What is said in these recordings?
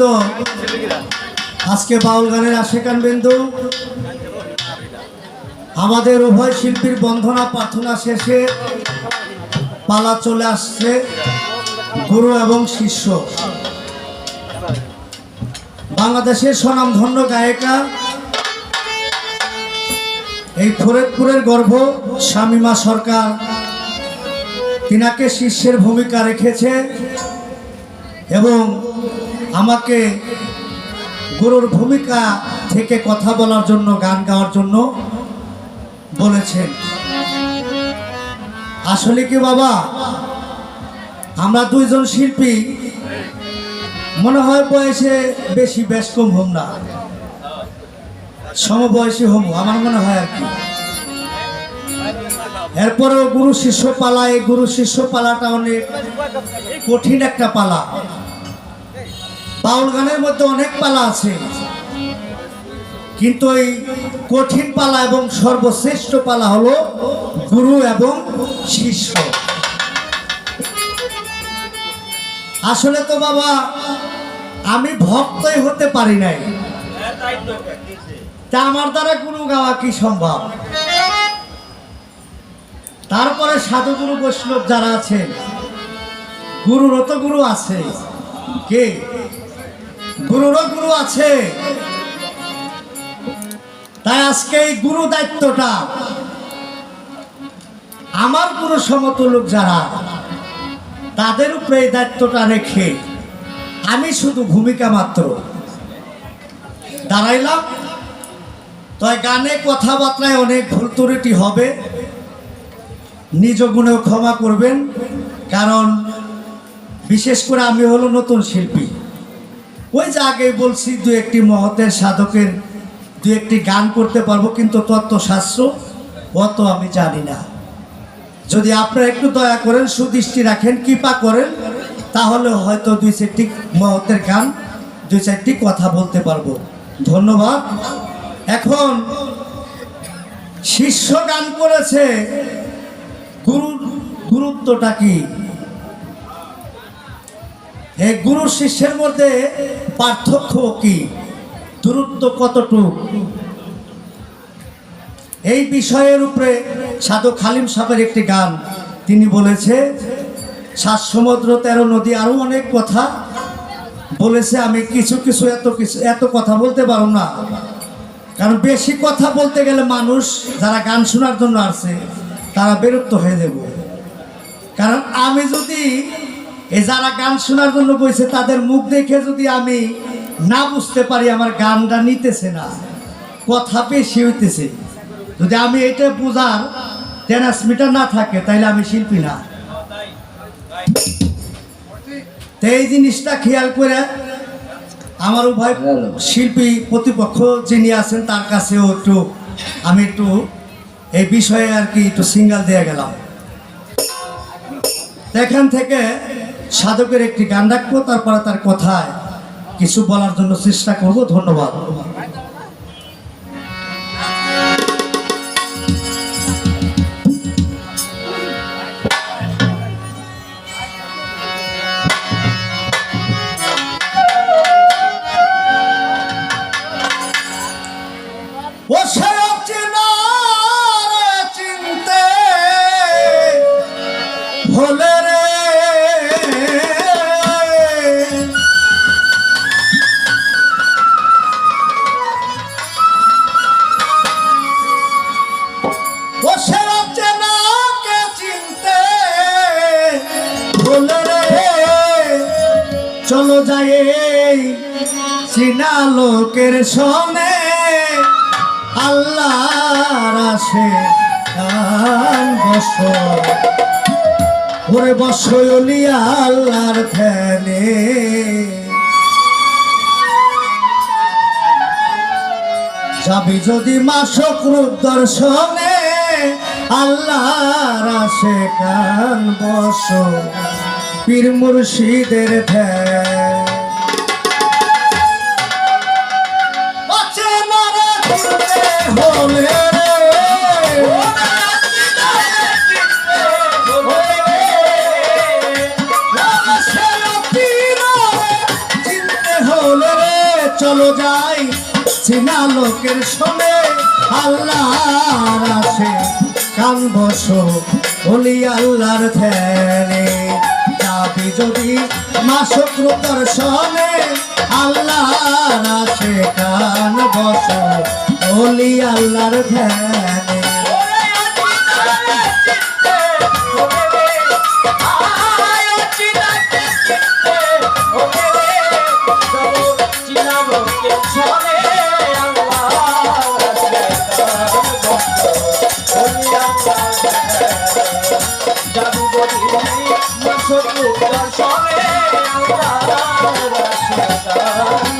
সম্মানিত আজকে বাউল গানের আশেকান বিন্দু। আমাদের উভয় শিল্পীর বন্ধনা প্রার্থনা শেষে পালা চলে আসছে গুরু এবং শিষ্য। বাংলাদেশের স্বনামধন্য গায়িকা, এই ফরিদপুরের গর্ভ শামিমা সরকার। তিনাকে শিষ্যের ভূমিকা রেখেছে এবং আমাকে গুরুর ভূমিকা থেকে কথা বলার জন্য, গান গাওয়ার জন্য বলেছেন। আসলে কি বাবা? আমরা দুইজন শিল্পী, মনে হয় বয়সে বেশি কম হম না। সমবয়সী হোম, আমার মনে হয় আর কি। এরপরেও গুরু শিষ্য পালা এই গুরু শিষ্য পালাটা অনেক কঠিন একটা পালা। বাউল গানের মধ্যে অনেক পালা আছে। কিন্তু এই কঠিন পালা এবং সর্বশ্রেষ্ঠ পালা হলো গুরু এবং শিষ্য। আসলে তো বাবা, আমি ভক্তই হতে পারি নাই। তা আমার দ্বারা গুরু গাওয়া কি সম্ভব? তারপরে সাধুগুরু বৈষ্ণব যারা আছেন গুরুরও তো গুরু আছে কে? গুরুরও গুরু আছে। তাই আজকে এই গুরু দায়িত্বটা আমার গুরু সমতুল্য যারা, তাদের উপরে এই দায়িত্বটা রেখে আমি শুধু ভূমিকা মাত্র। দাঁড়াইলাম। তাই গানে কথাবার্তায় অনেক ভুল ত্রুটি হবে। নিজ গুণেও ক্ষমা করবেন। কারণ বিশেষ করে আমি হলো নতুন শিল্পী। ওই যে আগে বলছি, দু একটি মহতের সাধকের দু একটি গান করতে পারব, কিন্তু তত্ত্ব তত্ত্বশাস্ত্র অত আমি জানি না। যদি আপনারা একটু দয়া করেন, সুদৃষ্টি রাখেন, কৃপা করেন, তাহলে হয়তো দুই চারটি মহতের গান, দুই চারটি কথা বলতে পারব। ধন্যবাদ। এখন শিষ্য গান করেছে গুরুর গুরুত্বটা কি? এই গুরু শিষ্যের মধ্যে পার্থক্য কি? দূরত্ব কতটুক? এই বিষয়ের উপরে সাধু খালিম সাহেবের একটি গান। তিনি বলেছে সাত সমুদ্র তেরো নদী আরও অনেক কথা। বলেছে, আমি কিছু কিছু এত কিছু, এত কথা বলতে পারো না। কারণ বেশি কথা বলতে গেলে মানুষ যারা গান শোনার জন্য আসছে তারা বিরক্ত হয়ে যাব। কারণ আমি যদি এই যারা গান শোনার জন্য বইছে, তাদের মুখ দেখে যদি আমি না বুঝতে পারি, আমার গানটা নিতেছে না, কথা বেশি হইতেছে। যদি আমি এটা বোঝার ট্রান্সমিটার না থাকে তাহলে আমি শিল্পী না। এই জিনিসটা খেয়াল করে আমার উভয় শিল্পী প্রতিপক্ষ যিনি আছেন, তার কাছেও একটু আমি একটু এই বিষয়ে আর কি একটু সিঙ্গাল দিয়ে গেলাম। এখান থেকে সাধকের একটি গান রাখব তারপরে তার কথায় কিছু বলার জন্য চেষ্টা করব। ধন্যবাদ। বস ওরে বসলি আল্লাহর ধ্যানে যাবি যদি মাসক রূপ দর্শনে, আল্লাহর আসে গান বস পীর মুর্শিদের ধ্যান লোকের সঙ্গে আল্লাহর আছে কান বসো, বলি আল্লাহর ধ্যানে। যাবি যদি মাসক রূপার সঙ্গে আল্লাহর আছে কান বসো, বলি আল্লাহর ধ্যানে। Oh.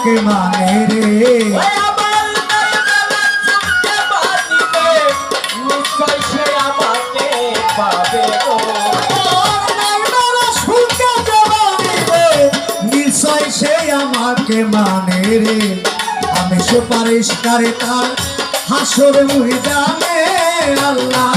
কাকে মানে রে। আমাকে মানে রে। আমি সুপারিশ করে তার হাসর মুহি জানে আল্লাহ।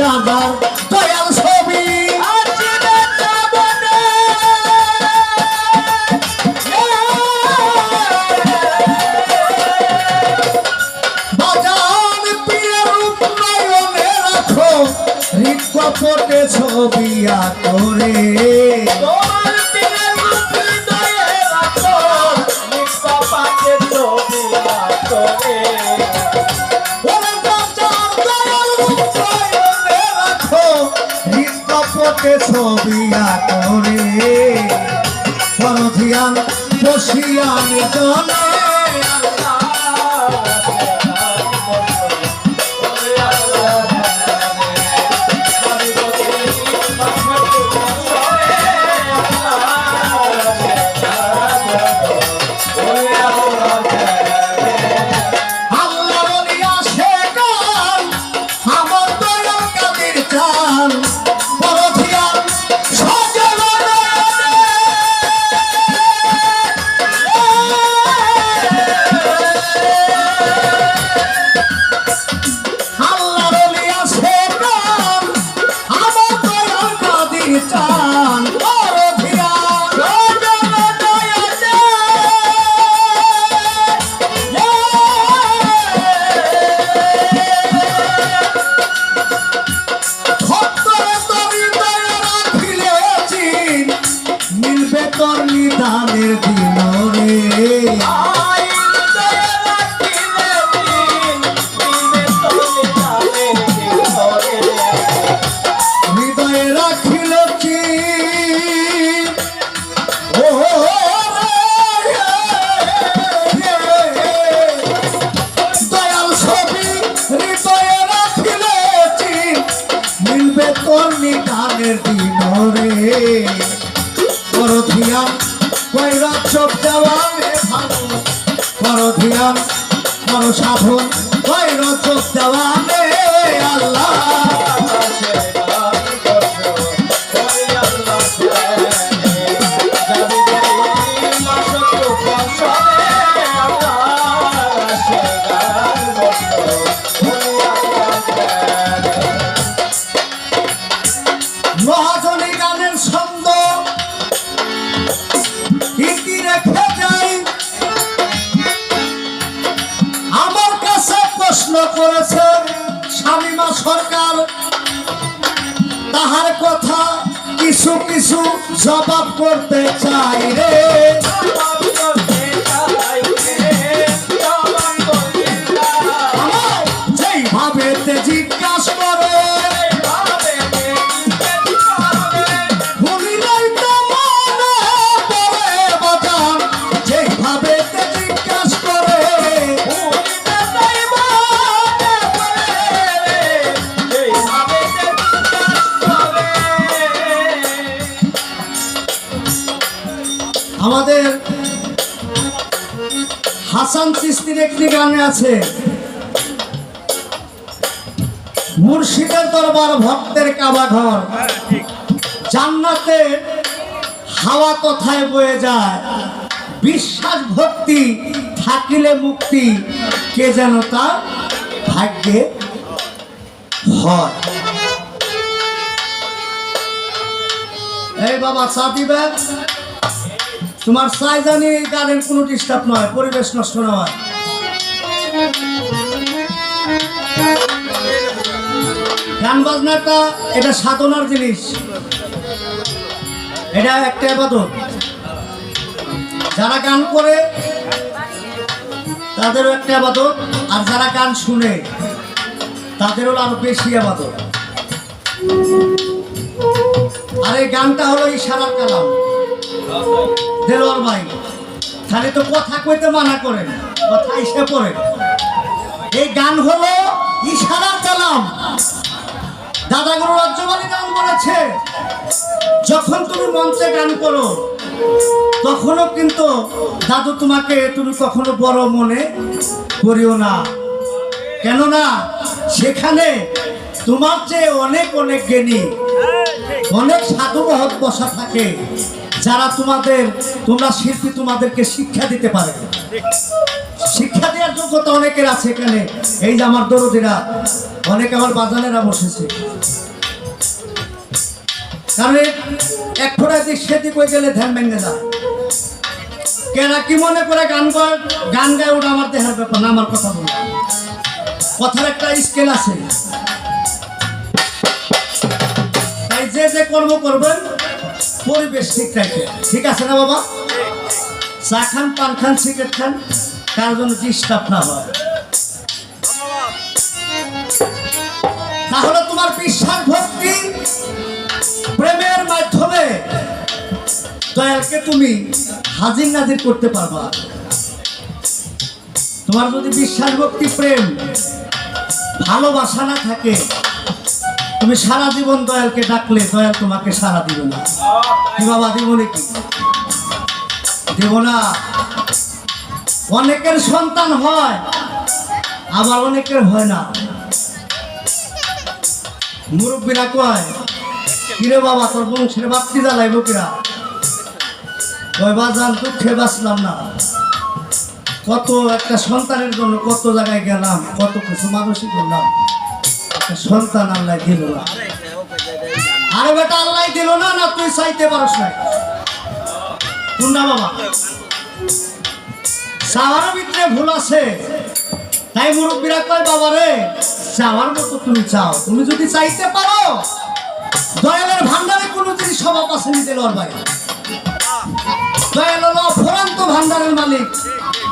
ਜਾਂਦਾ মনে বনধিয়ান বসিয়ান জনা। ধিয়ান কইরা চোখ দেওয়া রে ভালো। বড় ধিয়ান সাধন কইরা চোখ দেওয়া আল্লাহ। জবাব করতে চাই রে। একটি গানে আছে? মুর্শিদের দরবার ভক্তের কাবা ঘর। জান্নাতে হাওয়া কোথায় বয়ে যায়? বিশ্বাস ভক্তি থাকিলে মুক্তি, কে যেন তার ভাগ্যে হয়। এই বাবা, চা দিবে? তোমার চাই জানি গানের কোনো ডিস্টার্ব নয়, পরিবেশ নষ্ট নয়। গান বাজনাটা এটা সাধনার জিনিস। এটা একটা আবাদত। যারা গান করে, তাদেরও একটা আবাদত, আর যারা গান শুনে, তাদেরও আরও বেশি আবাদত। আর এই গানটা হলো ইশারার কালাম। দেলোয়ার ভাই। খালি তো কথা কইতে মানা করেন কথা এসে পড়ে। এই গান হলো ইশারার কালাম। দাদাগুরু রাজ্যবাণী গান বলেছে, যখন তুমি মঞ্চে গান করো, তখনও কিন্তু দাদু তোমাকে তুমি কখনো বড় মনে করিও না। কেননা সেখানে তোমার চেয়ে অনেক অনেক জ্ঞানী, অনেক সাধু মহৎ বসা থাকে। যারা তোমাদের, তোমরা শিল্পী তোমাদেরকে শিক্ষা দিতে পারে। শিক্ষা দেওয়ার যোগ্যতা অনেকের আছে এখানে। এই যে আমার দরদিরা, অনেক আমার বাজানেরা বসেছে। কারণ এক ফোটা দিক সেদিক হয়ে গেলে ধ্যান ভেঙে যায়। কেনা কি মনে করে গান গান গায়, ওটা আমার দেহের ব্যাপার না, আমার কথা বলে। কথার একটা স্কেল আছে। তাই যে যে কর্ম করবেন পরিবেশ ঠিক রাখবে ঠিক আছে না বাবা? চা খান, পান খান, সিগারেট খান, কার জন্য ডিস্টার্ব না হয়। তাহলে তোমার বিশ্বাস ভক্তি প্রেমের মাধ্যমে দয়ালকে তুমি হাজির নাজির করতে পারবা। তোমার যদি বিশ্বাস ভক্তি প্রেম, ভালোবাসা না থাকে তুমি সারা জীবন দয়ালকে ডাকলে দয়াল তোমাকে সারা দিবে না। কি বাবা, দিব নাকি? দেব না। অনেকের সন্তান হয়, আবার অনেকের হয় না। মুরব্বীরা কয়, কিরে বাবা, তোর বংশের বাপ্তি জ্বালাইব কিরা? ওই বাজান দুঃখে বাঁচলাম না। কত একটা সন্তানের জন্য কত জায়গায় গেলাম, কত কিছু মানুষই করলাম সন্তান আল্লাহ দিল না। আরে বেটা, আল্লাহ দিল না না তুই পারস না। কোনটা বাবা। চাওয়ার ভিতরে ভুল আছে। তাই মুরব্বীরা কয়, বাবা রে চাওয়ার মতো তুমি চাও। তুমি যদি চাইতে পারো, দয়ালের ভান্ডারে কোনো জিনিস স্বভাব আছে নিতে দয়াল অফুরন্ত ভান্ডারের মালিক।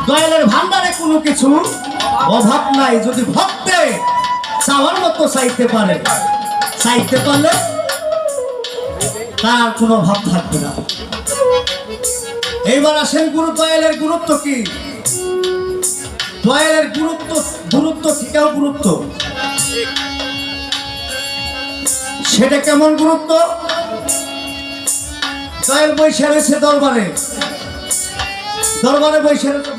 দয়ালের ভান্ডারে কোনো কিছু অভাব নাই। যদি ভক্তে চাওয়ার মতো চাইতে পারে। চাইতে পারলে তার কোনো অভাব থাকবে না। এইবার আসেন গুরু দয়ালের গুরুত্ব কি? দয়ালের গুরুত্ব গুরুত্ব থেকেও গুরুত্ব? সেটা কেমন গুরুত্ব? দয়াল বৈশা রয়েছে দরবারে। দরবারে বৈশা রয়েছে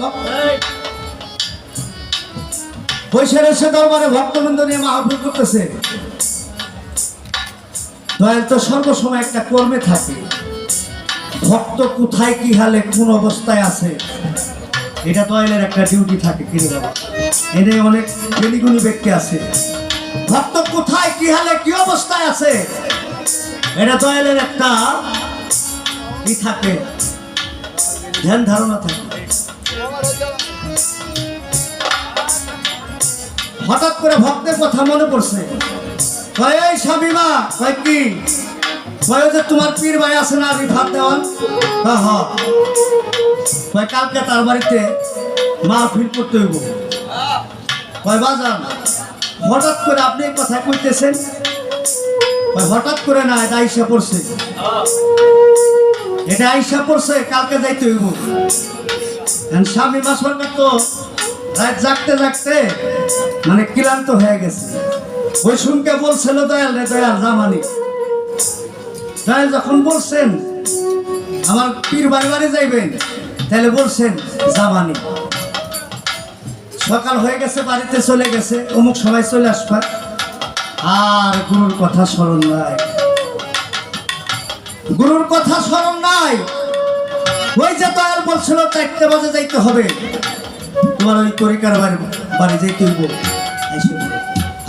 ভক্ত বৈশা রয়েছে দরবারে ভক্তবৃন্দ নিয়ে মাহফিল করতেছে। দয়াল তো সর্বসময় একটা কর্মে থাকে। ভক্ত কোথায় কি হালে, কোন অবস্থায় আছে? এটা দয়ালের একটা ডিউটি থাকে কিনে বাবা এনে অনেক বেলিগুনি ব্যক্তি আছে। ভক্ত কোথায় কি হালে, কি অবস্থায় আছে? এটা দয়ালের একটা ই থাকে। ধ্যান ধারণা থাকে। হঠাৎ করে ভক্তের কথা মনে পড়ছে। তোমার পীর ভাই আছে না, রিফাত দেওয়ান? হ্যাঁ হ্যাঁ কালকে তার বাড়িতে মা ফিল করতে হইব। কয়, বাজান, হঠাৎ করে আপনি কথা কইতেছেন? হঠাৎ করে না, এটা আইসা পড়ছে। এটা আইসা পড়ছে, কালকে যাইতে হইব। স্বামী মা সরকার তো রাত জাগতে জাগতে মানে ক্লান্ত হয়ে গেছে। ওই শুনকে বলছিল দয়াল রে দয়াল জামানি দয়াল যখন বলছেন, আমার পীর বাড়ি বাড়ি যাইবেন? তাহলে বলছেন জামানি সকাল হয়ে গেছে, বাড়িতে চলে গেছে, অমুক সবাই চলে আসবা। আর গুরুর কথা স্মরণ নাই। গুরুর কথা স্মরণ নাই। ওই যে দয়াল বলছিল, চারটে বাজে যাইতে হবে। তোমার ওই তরিকার বাড়ি বাড়ি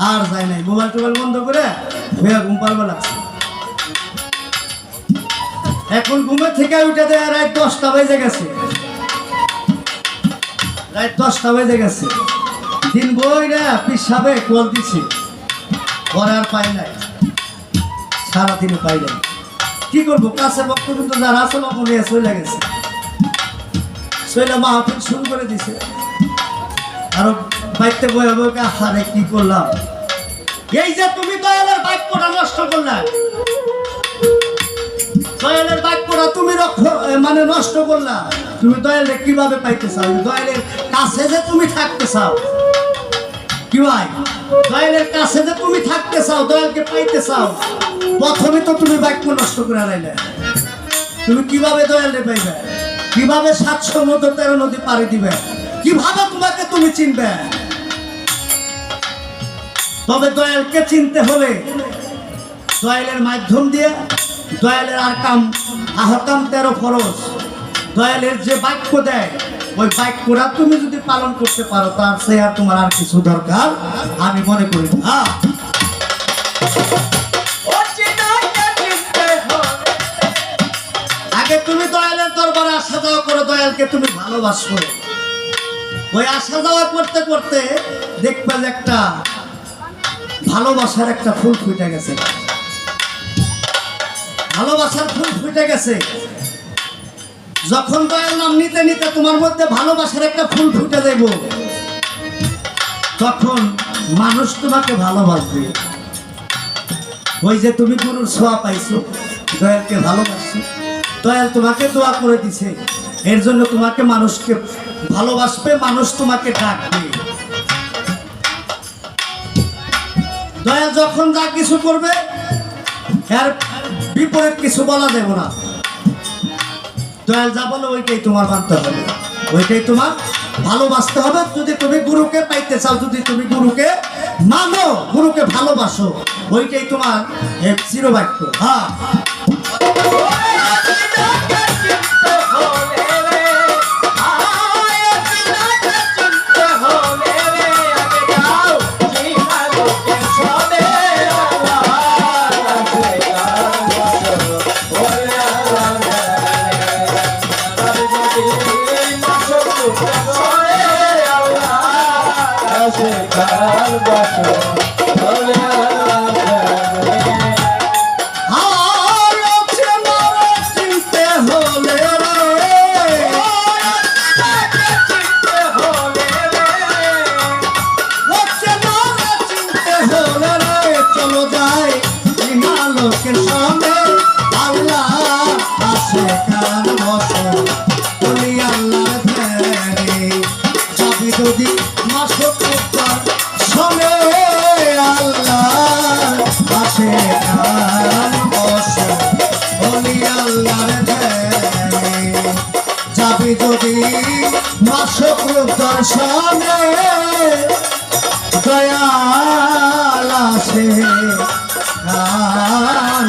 আর নাই, মোবাইল টোবাইল বন্ধ করে হইয়া ঘুম পারবে লাগছে এখন ঘুমে থেকে দশটা বেজে গেছে। দশটা বেজে গেছে। দিন বই না পিসাবে কল দিছে। পরে আর পাই নাই। সারাদিনে পাই নাই। কি করব? কাছে বক্তব্য যারা আছে নিয়ে চলে গেছে। চলে মাহফিল শুরু করে দিছে। আরও বাইতে বয়ে বয়ে হারে কি করলাম? এই যে তুমি দয়ালের বাক্যটা নষ্ট করলা। দয়ালের বাক্যটা তুমি মানে নষ্ট করলা। তুমি দয়ালে কীভাবে পাইতে চাও? দয়ালের কাছে যে তুমি থাকতে চাও। কি ভাই? দয়ালের কাছে যে তুমি থাকতে চাও, দয়ালকে পাইতে চাও, প্রথমে তো তুমি বাক্য নষ্ট করে রাইলে তুমি কীভাবে দয়ালে পাইবে? কীভাবে সাতশো মতো তেরো নদী পাড়ি দিবে? কীভাবে তোমাকে তুমি চিনবে? তবে দয়ালকে চিনতে হলে দয়ালের মাধ্যম দিয়ে দয়ালের আর কাম আহকাম তেরো ফরজ দয়ালের যে বাক্য দেয়, ওই বাক্যটা তুমি যদি পালন করতে পারো, তার সে আর তোমার আর কিছু দরকার আমি মনে করি না। তুমি দয়ালের দরবারে আসা যাওয়া করো দয়ালকে তুমি ভালোবাসো। ওই আসা যাওয়া করতে করতে দেখবে একটা ভালোবাসার একটা ফুল ফুটে গেছে। ভালোবাসার ফুল ফুটে গেছে। যখন দয়াল নাম নিতে নিতে তোমার মধ্যে ভালোবাসার একটা ফুল ফুটে দেব তখন মানুষ তোমাকে ভালোবাসবে। ওই যে তুমি গুরুর ছোঁয়া পাইছো, দয়ালকে ভালোবাসছো। দয়াল তোমাকে দোয়া করে দিছে। এর জন্য তোমাকে মানুষকে ভালোবাসবে, মানুষ তোমাকে ডাকবে। দয়াল যখন যা কিছু করবে, এর বিপরীত কিছু বলা দেব না। দয়াল যা বলে, ওইটাই তোমার মানতে হবে। ওইটাই তোমার ভালোবাসতে হবে। যদি তুমি গুরুকে পাইতে চাও, যদি তুমি গুরুকে মানো, গুরুকে ভালোবাসো, ওইটাই তোমার চিরবাক্য। হ্যাঁ। বলি আল্লাহ ধ্যানে যাবি যদি মাসক শোনে আল্লাহ, আসে বলি আল্লাহ ধ্যানে মাসক দর্শনে দয়াল আসে গান